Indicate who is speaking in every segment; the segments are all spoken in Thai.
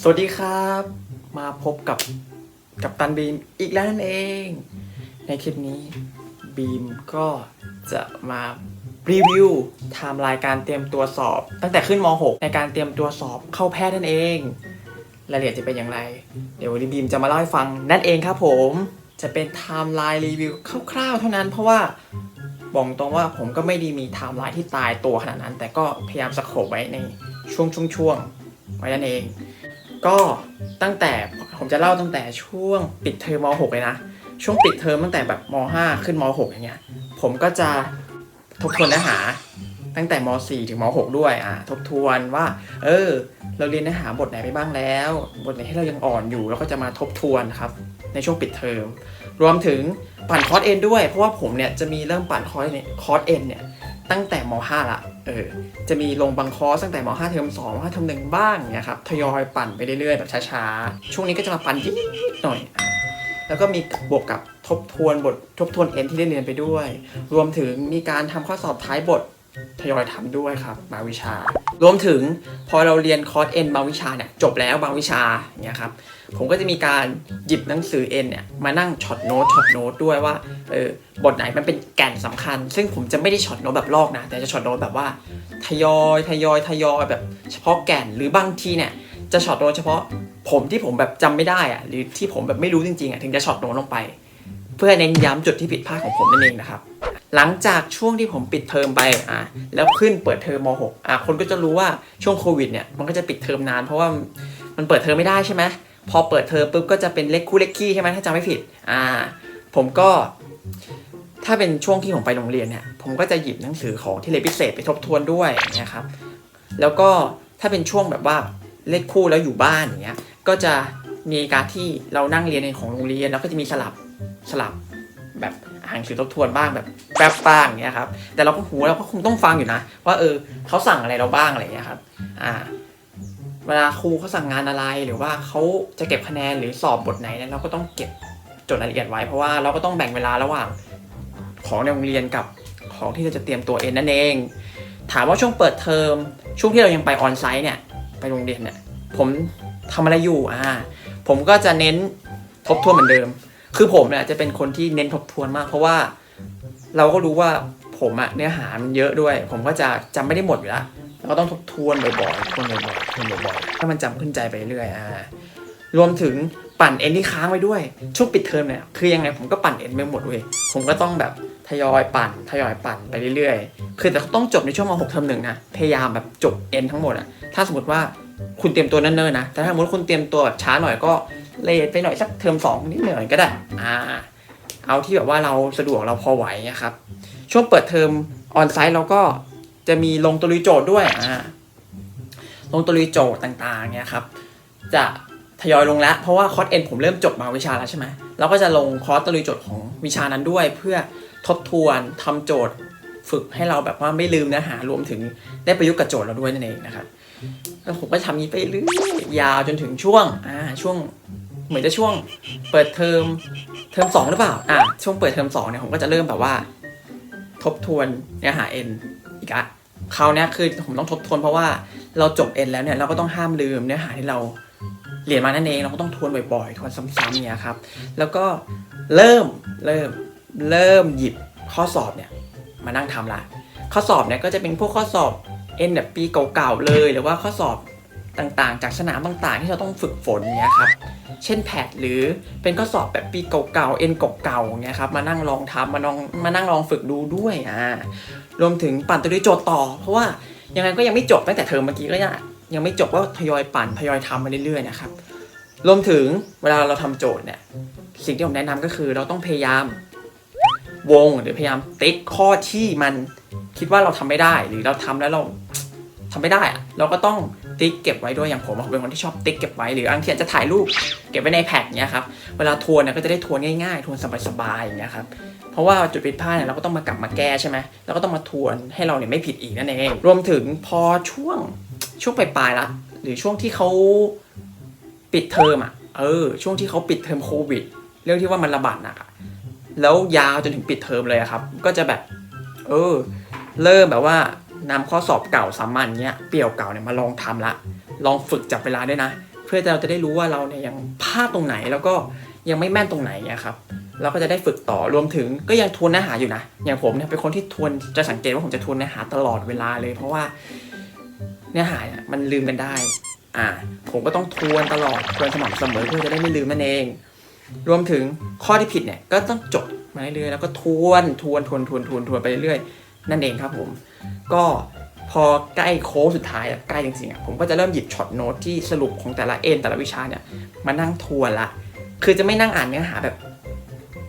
Speaker 1: สวัสดีครับ มาพบกับกับตันบีมอีกแล้วนั่นเอง ในคลิปนี้บีมก็จะมารีวิวไทม์ไลน์การเตรียมตัวสอบ ตั้งแต่ขึ้นม .6 ในการเตรียมตัวสอบเข้าแพทย์นั่นเองรายละเอียดจะเป็นอย่างไร เดี๋ยววันนี้บีมจะมาเล่าให้ฟังนั่นเองครับผมจะเป็นไทม์ไลน์รีวิวคร่าวๆเท่านั้นเพราะว่า บอกตรงว่าผมก็ไม่ได้มีไทม์ไลน์ที่ตายตัวขนาดนั้น แต่ก็พยายามสโคบไว้ในช่วงช่วงๆไว้นั่นเอง ก็ตั้งแต่ผมจะเล่าตั้งแต่ช่วงปิดเทอมม .6 เลยนะ ช่วงปิดเทอมตั้งแต่แบบม .5 ขึ้นม .6 อย่างเงี้ย ผมก็จะทบทวนเนื้อหาตั้งแต่ม .4 ถึงม .6 ด้วยอ่าทบทวนว่า เออ เราเรียนเนื้อหาบทไหนไปบ้างแล้ว บทไหนที่เรายังอ่อนอยู่เราก็จะมาทบทวนครับในช่วงปิดเทอม รวมถึงปั่นคอร์สเอ็นด้วย เพราะว่าผมเนี่ยจะมีเริ่มปั่นคอร์สเนี่ยคอร์สเอ็นเนี่ยตั้งแต่ม .5 ละเออจะมีลงบางคอร์สตั้งแต่ม 5 เทอม2ม 5 เทอมหนึ่งบ้างเนี่ยครับทยอยปั่นไปเรื่อยๆแบบช้าๆ ช่วงนี้ก็จะมาปั่นนิดหน่อย แล้วก็มีบวกกับทบทวนบททบทวนเอ็นที่ได้เรียนไปด้วย รวมถึงมีการทำข้อสอบท้ายบท ทยอยทำด้วยครับบางวิชา รวมถึงพอเราเรียนคอร์สเอ็นบางวิชาเนี่ยจบแล้วบางวิชาเนี่ยครับผมก็จะมีการหยิบหนังสือเอ็นเนี่ยมานั่งช็อตโน้ตช็อตโน้ตด้วยว่าเออบทไหนมันเป็นแก่นสำคัญ ซึ่งผมจะไม่ได้ช็อตโน้ตแบบลอกนะ แต่จะช็อตโน้ตแบบว่าทยอยทยอยทยอยแบบเฉพาะแก่นหรือบางทีเนี่ยจะช็อตโน้ตเฉพาะผมที่ผมแบบจำไม่ได้อะหรือที่ผมแบบไม่รู้จริงๆอะถึงจะช็อตโน้ตลงไป เพื่อเน้นย้ำจุดที่ผิดพลาดของผมนั่นเองนะครับ หลังจากช่วงที่ผมปิดเทอมไปอะแล้วขึ้นเปิดเทอมม .6 อะคนก็จะรู้ว่าช่วงโควิดเนี่ยมันก็จะปิดเทอมนาน เพราะว่ามันเปิดเทอมไม่ได้ใช่ไหมพอเปิดเทอมปุ๊บก็จะเป็นเลขคู่เล็กขคี่ใช่ไหมถ้าจำไม่ผิดอ่าผมก็ ถ้าเป็นช่วงที่ผมไปโรงเรียนเนี่ยผมก็จะหยิบหนังสือของที่เรียนพิเศษไปทบทวนด้วยอย่างเงี้ยครับแล้วก็ถ้าเป็นช่วงแบบว่าเลขคู่แล้วอยู่บ้านอย่างเงี้ยก็จะมีการที่เรานั่งเรียนในของโรงเรียนแล้วก็จะมีสลับสลับ แบบอ่านหนังสือทบทวนบ้างแบบแป๊บบ้างเงี้ยครับแต่เราก็หูเราก็คงต้องฟังอยู่นะว่าเออเขาสั่งอะไรเราบ้างอะไรเงี้ยครับอ่าเวลาครูเขาสั่งงานอะไรหรือว่าเขาจะเก็บคะแนนหรือสอบบทไหนเนี่ยเราก็ต้องเก็บจดรายละเอียดไว้เพราะว่าเราก็ต้องแบ่งเวลาระหว่างของในโรงเรียนกับของที่เราจะเตรียมตัวเองนั่นเอง ถามว่าช่วงเปิดเทอมช่วงที่เรายังไปออนไซต์เนี่ยไปโรงเรียนเนี่ยผมทำอะไรอยู่อ่าผมก็จะเน้นทบทวนเหมือนเดิม คือผมเนี่ยจะเป็นคนที่เน้นทบทวนมาก เพราะว่าเราก็รู้ว่าผมอะเนื้อหามันเยอะด้วย ผมก็จะจำไม่ได้หมดอยู่แล้วแล้วก็ต้องทบทวนบ่อยๆทวนบ่อยๆทวนบ่อยๆให้มันจำขึ้นใจไปเรื่อยๆอ่ารวมถึงปั่นเอ็นที่ค้างไว้ด้วยช่วงปิดเทอมเนี่ยคือยังไงผมก็ปั่นเอ็นไม่หมดเว้ยผมก็ต้องแบบทยอยปั่นทยอยปั่นไปเรื่อยๆ คือแต่ต้องจบในช่วงม .6 เทอมหนึ่งนะพยายามแบบจบเอ็นทั้งหมดอะถ้าสมมติว่าคุณเตรียมตัวเนิ่นๆนะแต่ถ้าสมมติคุณเตรียมตัวแบบช้าหน่อยก็ เลทไปหน่อยสักเทอมสองนิดหน่อยก็ได้อ่าเอาที่แบบว่าเราสะดวกเราพอไหวนะครับ ช่วงเปิดเทอมออนไซต์เราก็จะมีลงตัวรีโจทย์ด้วยอ่าลงตัวรีโจทย์ต่างๆเนี่ยครับ จะทยอยลงแล้ว เพราะว่าคอร์สเอ็นผมเริ่มจบมาวิชาแล้วใช่ไหมเราก็จะลงคอร์สตัวรีโจทย์ของวิชานั้นด้วย เพื่อทบทวนทำโจทย์ฝึกให้เราแบบว่าไม่ลืมเนื้อหารวมถึงได้ประยุกต์กับโจทย์เราด้วยนั่นเองนะครับแล้วผมก็ทำนี้ไปเรื่อยยาวจนถึงช่วงอ่าช่วง เหมือนจะช่วงเปิดเทอมเทอมสองหรือเปล่าอ่าช่วงเปิดเทอมสองเนี่ยผมก็จะเริ่มแบบว่า ทบทวนเนื้อหาเอ็นอีกอะคราวเนี้ยคือผมต้องทบทวนเพราะว่าเราจบเอ็นแล้วเนี่ยเราก็ต้องห้ามลืมเนื้อหาที่เราเรียนมานั่นเองเราก็ต้องทวนบ่อยๆ ทวนซ้ำๆเนี่ยครับ แล้วก็เริ่มเริ่มเริ่มหยิบข้อสอบเนี่ยมานั่งทำละข้อสอบเนี่ยก็จะเป็นพวกข้อสอบเอ็นแบบปีเก่าๆเลย หรือว่าข้อสอบ ต่างๆ จากสนามต่างๆ ที่เราต้องฝึกฝนเนี่ยครับ เช่นแพทหรือเป็นข้อสอบแบบปีเก่าๆ เอ็นเก่าๆเนี่ยครับมานั่งลองทำมาลองมานั่งลองฝึกดูด้วยอ่ารวมถึงปั่นตัวด้วยโจทย์ต่อ เพราะว่ายังไงก็ยังไม่จบตั้งแต่เทอมเมื่อกี้ก็ยังยังไม่จบก็ทยอยปั่นทยอยทำมาเรื่อยๆนะครับรวมถึงเวลาเราทำโจทย์เนี่ยสิ่งที่ผมแนะนำก็คือเราต้องพยายามวงหรือพยายามติ๊กข้อที่มันคิดว่าเราทำไม่ได้ หรือเราทำแล้วเรา ทำไม่ได้อะเราก็ต้องติ๊กเก็บไว้ด้วยอย่างผมเป็นคนที่ชอบติ๊กเก็บไว้หรือบางทีอาจจะถ่ายรูปเก็บไว้ในแพดเนี้ยครับเวลาทวนเนี่ยก็จะได้ทวนง่ายๆ ทวนสบายๆอย่างเงี้ยครับเพราะว่าจุดผิดพลาดเนี่ยเราก็ต้องมากลับมาแก้ใช่ไหมเราก็ต้องมาทวนให้เราเนี่ยไม่ผิดอีกนั่นเองรวมถึงพอช่วงช่วงปลายๆละหรือช่วงที่เขาปิดเทอมอะเออช่วงที่เขาปิดเทอมโควิด เรื่องที่ว่ามันระบาดหนักอะแล้วยาวจนถึงปิดเทอมเลยอะครับ ก็จะแบบ เออ เริ่มแบบว่า นำข้อสอบเก่าสามัญเนี้ยเปี่ยวเก่าเนี่ยมาลองทำละ ลองฝึกจับเวลาด้วยนะ เพื่อเราจะได้รู้ว่าเราเนี่ยยังพลาดตรงไหนแล้วก็ยังไม่แม่นตรงไหนเนี่ยครับเราก็จะได้ฝึกต่อรวมถึงก็ยังทวนเนื้อหาอยู่นะ อย่างผมเนี่ยเป็นคนที่ทวนจะสังเกตว่าผมจะทวนเนื้อหาตลอดเวลาเลย เพราะว่าเนื้อหาเนี่ยมันลืมกันได้อ่าผมก็ต้องทวนตลอดทวนสม่ำเสมอเพื่อจะได้ไม่ลืมนั่นเอง รวมถึงข้อที่ผิดเนี่ยก็ต้องจดมาเรื่อยๆแล้วก็ทวนทวนทวนทวนทวนทวนไปเรื่อยๆ นั่นเองครับผม ก็พอใกล้โค้งสุดท้ายใกล้จริงๆอะผมก็จะเริ่มหยิบช็อตโน้ตที่สรุปของแต่ละเอ็นแต่ละวิชาเนี่ยมานั่งทวนละ คือจะไม่นั่งอ่านเนื้อหาแบบ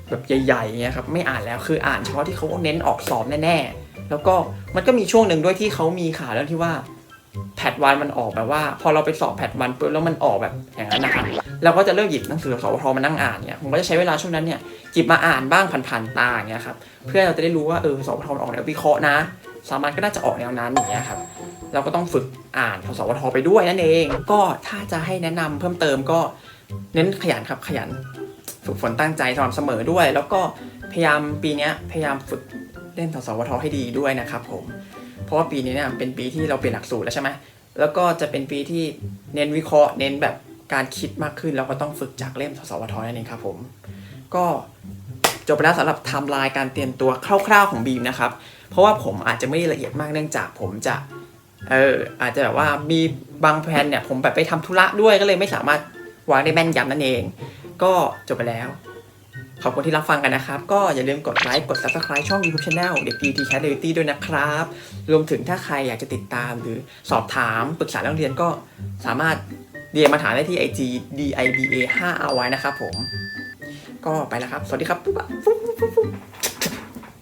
Speaker 1: แบบใหญ่ๆเงี้ยครับไม่อ่านแล้วคืออ่านเฉพาะที่เขาเน้นออกสอบแน่ๆแล้วก็มันก็มีช่วงหนึ่งด้วยที่เขามีข่าวแล้วที่ว่า แพทวันมันออกแบบว่า พอเราไปสอบแพทวันปุ๊บแล้วมันออกแบบอย่างนั้นนะครับเราก็จะเริ่มหยิบหนังสือสวทมานั่งอ่านเนี่ยผมก็จะใช้เวลาช่วงนั้นเนี่ยหยิบมาอ่านบ้างผ่านๆตาอย่างเงี้ยครับเพื่อเราจะได้รู้ว่าเออสวทมันออกแนววิเคราะห์นะ สามัญก็น่าจะออกแนวนั้นอย่างเงี้ยครับเราก็ต้องฝึกอ่านของสวทไปด้วยนั่นเอง ก็ถ้าจะให้แนะนำเพิ่มเติมก็เน้นขยันครับขยันฝึกฝนตั้งใจสม่ำเสมอด้วย แล้วก็พยายามปีนี้พยายามฝึกเล่นสสวทให้ดีด้วยนะครับผม เพราะว่าปีนี้เนี่ยเป็นปีที่เราเปลี่ยนหลักสูตรแล้วใช่ไหมแล้วก็จะเป็นปีที่เน้นวิเคราะห์ เน้นแบบการคิดมากขึ้นแล้วก็ต้องฝึกจากเล่มสสวทนั่นเองครับผมก็จบไปแล้วสำหรับไทม์ไลน์การเตรียมตัวคร่าวๆของบีมนะครับ เพราะว่าผมอาจจะไม่ละเอียดมากเนื่องจากผมจะเอออาจจะแบบว่ามีบางแผนเนี่ยผมแบบไปทำธุระด้วยก็เลยไม่สามารถวางได้แม่นยำนั่นเอง ก็จบไปแล้ว ขอบคุณที่รับฟังกันนะครับ ก็อย่าลืมกดไลค์กด subscribe ช่อง YouTube Channel เด็กดีทีแคสเดลตี้ด้วยนะครับ รวมถึงถ้าใครอยากจะติดตามหรือสอบถามปรึกษาเรื่องเรียนก็สามารถเรียนมาถามได้ที่ IG diba 5 r y นะครับผม ก็ไปแล้วครับ สวัสดีครับปุ๊บปุ๊บปุ๊บปุ๊บ